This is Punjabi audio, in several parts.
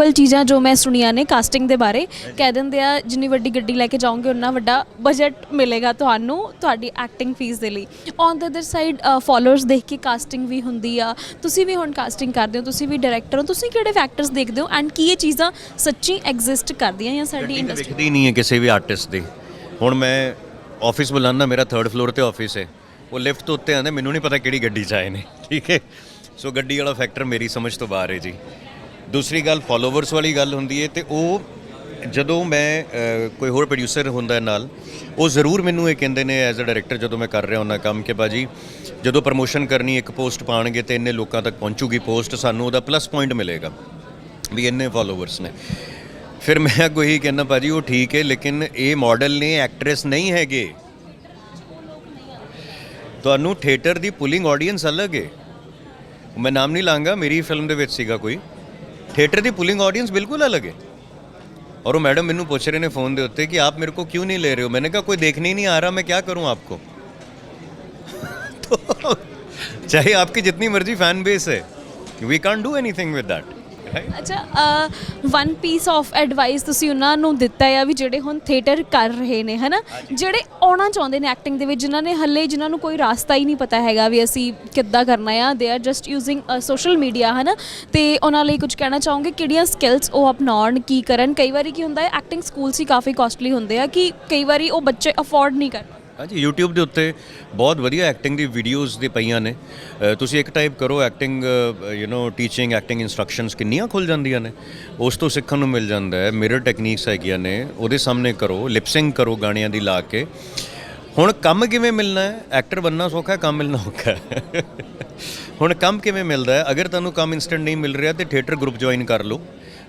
ਵੱਲ ਚੀਜ਼ਾਂ ਜੋ ਮੈਂ ਸੁਣੀਆਂ ਨੇ ਕਾਸਟਿੰਗ ਦੇ ਬਾਰੇ ਕਹਿ ਦਿੰਦੇ ਆ ਜਿੰਨੀ ਵੱਡੀ ਗੱਡੀ ਲੈ ਕੇ ਜਾਓਗੇ ਉਨਾ ਵੱਡਾ ਬਜਟ ਮਿਲੇਗਾ ਤੁਹਾਨੂੰ ਤੁਹਾਡੀ ਐਕਟਿੰਗ ਫੀਸ ਦੇ ਲਈ। On the other side followers ਦੇਖ ਕੇ ਕਾਸਟਿੰਗ ਵੀ ਹੁੰਦੀ ਆ। ਤੁਸੀਂ ਵੀ ਹੁਣ ਕਾਸਟਿੰਗ ਕਰਦੇ ਹੋ ਤੁਸੀਂ ਵੀ ਡਾਇਰੈਕਟਰ ਹੋ ਤੁਸੀਂ ਕਿਹੜੇ ਫੈਕਟਰਸ ਦੇਖਦੇ ਹੋ ਐਂਡ ਕੀ ਇਹ ਚੀਜ਼ਾਂ ਸੱਚੀ ਐਗਜ਼ਿਸਟ ਕਰਦੀਆਂ ਜਾਂ ਸਾਡੀ ਇੰਡਸਟਰੀ ਨਹੀਂ ਹੈ ਕਿਸੇ ਵੀ ਆਰਟਿਸਟ ਦੀ। ਹੁਣ ਮੈਂ ਆਫਿਸ ਬੁਲਾਉਂਦਾ ਮੇਰਾ 3rd ਫਲੋਰ ਤੇ ਆਫਿਸ ਹੈ। ਉਹ ਲਿਫਟ ਤੋਂ ਉੱਤੇ ਆਂਦੇ ਮੈਨੂੰ ਨਹੀਂ ਪਤਾ ਕਿਹੜੀ ਗੱਡੀ 'ਚ ਆਏ ਨੇ ਠੀਕ ਹੈ? ਸੋ ਗੱਡੀ ਵਾਲਾ ਫੈਕਟਰ ਮੇਰੀ ਸਮਝ ਤੋਂ ਬਾਹਰ ਹੈ ਜੀ। ਦੂਸਰੀ ਗੱਲ ਫਾਲੋਵਰਸ ਵਾਲੀ ਗੱਲ ਹੁੰਦੀ ਹੈ ਤੇ ਉਹ ਜਦੋਂ ਮੈਂ ਕੋਈ ਹੋਰ ਪ੍ਰੋਡਿਊਸਰ ਹੁੰਦਾ ਨਾਲ, ਉਹ ਜ਼ਰੂਰ ਮੈਨੂੰ ਇਹ ਕਹਿੰਦੇ ਨੇ ਐਜ਼ ਅ ਡਾਇਰੈਕਟਰ ਜਦੋਂ ਮੈਂ ਕਰ ਰਿਹਾ ਹੁੰਦਾ ਕੰਮ ਕਿ ਬਾਜੀ ਜਦੋਂ ਪ੍ਰਮੋਸ਼ਨ ਕਰਨੀ ਇੱਕ ਪੋਸਟ ਪਾਣਗੇ ਤੇ ਇੰਨੇ ਲੋਕਾਂ ਤੱਕ ਪਹੁੰਚੂਗੀ ਪੋਸਟ ਸਾਨੂੰ ਉਹਦਾ ਪਲੱਸ ਪੁਆਇੰਟ ਮਿਲੇਗਾ ਵੀ ਇੰਨੇ ਫਾਲੋਵਰਸ ਨੇ। ਫਿਰ ਮੈਂ ਅੱਗੋਂ ਇਹੀ ਕਹਿੰਦਾ ਭਾਜੀ ਉਹ ਠੀਕ ਹੈ ਲੇਕਿਨ ਇਹ ਮਾਡਲ ਨੇ ਐਕਟ੍ਰੈਸ ਨਹੀਂ ਹੈਗੇ। ਤੁਹਾਨੂੰ ਥੀਏਟਰ ਦੀ ਪੁਲਿੰਗ ਆਡੀਅנס ਅਲੱਗ ਹੈ ਮੈਂ ਨਾਮ ਨਹੀਂ ਲਾਂਗਾ, ਮੇਰੀ ਫਿਲਮ ਦੇ ਵਿੱਚ ਸੀਗਾ ਕੋਈ। ਥੀਏਟਰ ਦੀ ਪੁਲਿੰਗ ਆਡੀਅנס ਬਿਲਕੁਲ ਅਲੱਗ ਹੈ और वो मैडम मैनू पूछ रहे ने फ़ोन के उत्ते कि आप मेरे को क्यों नहीं ले रहे हो मैंने कहा कोई देखने ही नहीं आ रहा मैं क्या करूं आपको तो चाहे आपकी जितनी मर्जी फैन बेस है we can't do anything with that ਅੱਛਾ ਵਨ ਪੀਸ ਆਫ ਐਡਵਾਈਸ ਤੁਸੀਂ ਉਹਨਾਂ ਨੂੰ ਦਿੱਤਾ ਹੈ ਵੀ ਜਿਹੜੇ ਹੁਣ ਥੀਏਟਰ ਕਰ ਰਹੇ ਨੇ ਹਨਾ? ਜਿਹੜੇ ਆਉਣਾ ਚਾਹੁੰਦੇ ਨੇ ਐਕਟਿੰਗ ਦੇ ਵਿੱਚ ਜਿਨ੍ਹਾਂ ਨੇ ਹੱਲੇ ਜਿਨ੍ਹਾਂ ਨੂੰ ਕੋਈ ਰਾਸਤਾ ਹੀ ਨਹੀਂ ਪਤਾ ਹੈਗਾ ਵੀ ਅਸੀਂ ਕਿੱਦਾਂ ਕਰਨਾ ਆ they are just using social media ਹਨਾ? ਤੇ ਉਹਨਾਂ ਲਈ ਕੁਝ ਕਹਿਣਾ ਚਾਹੋਗੇ ਕਿਹੜੀਆਂ ਸਕਿੱਲਸ ਉਹ ਅਪਣਾਉਣ ਕੀ ਕਰਨ? ਕਈ ਵਾਰੀ ਕੀ ਹੁੰਦਾ ਹੈ ਐਕਟਿੰਗ ਸਕੂਲਸ ਹੀ ਕਾਫੀ ਕਾਸਟਲੀ ਹੁੰਦੇ ਆ ਕਿ ਕਈ ਵਾਰੀ ਉਹ ਬੱਚੇ ਅਫੋਰਡ ਨਹੀਂ ਕਰ ਹਾਂਜੀ, YouTube ਦੇ ਉੱਤੇ ਬਹੁਤ ਵਧੀਆ ਐਕਟਿੰਗ ਦੀ ਵੀਡੀਓਜ਼ ਦੀ ਪਈਆਂ ਨੇ। ਤੁਸੀਂ ਇੱਕ ਟਾਈਪ ਕਰੋ acting you know teaching acting instructions ਕਿੰਨੀਆਂ ਖੁੱਲ ਜਾਂਦੀਆਂ ਨੇ। ਉਸ ਤੋਂ ਸਿੱਖਣ ਨੂੰ ਮਿਲ ਜਾਂਦਾ ਹੈ ਮਿਰਰ ਟੈਕਨੀਕਸ ਹੈਗੀਆਂ ਨੇ, ਉਹਦੇ ਸਾਹਮਣੇ ਕਰੋ ਲਿਪਸਿੰਗ ਕਰੋ ਗਾਣਿਆਂ ਦੀ ਲਾ ਕੇ। ਹੁਣ ਕੰਮ ਕਿਵੇਂ ਮਿਲਣਾ ਹੈ? ਐਕਟਰ ਬੰਨਣਾ ਸੌਖਾ ਹੈ, ਕੰਮ ਮਿਲਣਾ ਔਖਾ ਹੈ? ਹੁਣ ਕੰਮ ਕਿਵੇਂ ਮਿਲਦਾ ਹੈ? ਅਗਰ ਤੁਹਾਨੂੰ ਕੰਮ ਇਨਸਟੈਂਟ ਨਹੀਂ ਮਿਲ ਰਿਹਾ ਤੇ ਥੀਏਟਰ ਗਰੁੱਪ ਜੁਆਇਨ ਕਰ ਲਓ,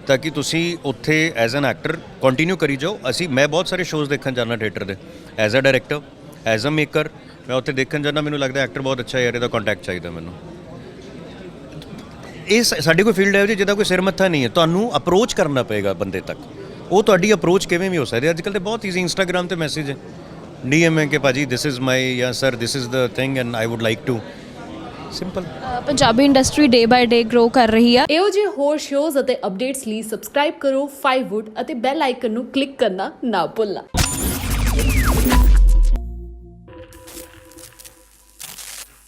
ਤਾਂ ਕਿ ਤੁਸੀਂ ਉੱਥੇ ਐਜ਼ ਐਨ ਐਕਟਰ ਕੰਟੀਨਿਊ ਕਰੀ ਜਾਓ। ਅਸੀਂ, ਮੈਂ ਬਹੁਤ ਸਾਰੇ ਸ਼ੋਜ਼ ਦੇਖਣ ਜਾਂਦਾ ਥੀਏਟਰ ਦੇ as a director as a maker ਮੈਂ ਉੱਥੇ ਦੇਖਣ ਜਾਂਦਾ ਮੈਨੂੰ ਲੱਗਦਾ ਐਕਟਰ ਬਹੁਤ ਅੱਛਾ ਯਾਰ ਇਹਦਾ ਕੰਟੈਕਟ ਚਾਹੀਦਾ ਮੈਨੂੰ। ਇਹ ਸਾਡੀ ਕੋਈ ਫੀਲਡ ਹੈ ਜਿਹਦਾ ਕੋਈ ਸਿਰ ਮੱਥਾ ਨਹੀਂ ਹੈ। ਤੁਹਾਨੂੰ ਅਪਰੋਚ ਕਰਨਾ ਪਏਗਾ ਬੰਦੇ ਤੱਕ। ਉਹ ਤੁਹਾਡੀ ਅਪਰੋਚ ਕਿਵੇਂ ਵੀ ਹੋ ਸਕਦੀ ਹੈ। ਅੱਜ ਕੱਲ੍ਹ ਤੇ ਬਹੁਤ ਈਜ਼ੀ ਇੰਸਟਾਗ੍ਰam ਤੇ ਮੈਸੇਜ ਹੈ। ਡੀਐਮ ਹੈ ਕਿ ਭਾਜੀ ਦਿਸ ਇਜ਼ ਮਾਈ ਜਾਂ sir this is the thing and I would like to simple Punjabi industry day by day grow ਕਰ ਰਹੀ ਆ। ਇਹੋ ਜਿਹੇ ਹੋਰ ਸ਼ੋਜ਼ ਅਤੇ ਅਪਡੇਟਸ ਲਈ ਸਬਸਕ੍ਰਾਈਬ ਕਰੋ 5wood ਅਤੇ ਬੈਲ ਆਈਕਨ ਨੂੰ ਕਲਿੱਕ ਕਰਨਾ ਨਾ ਭੁੱਲਣਾ।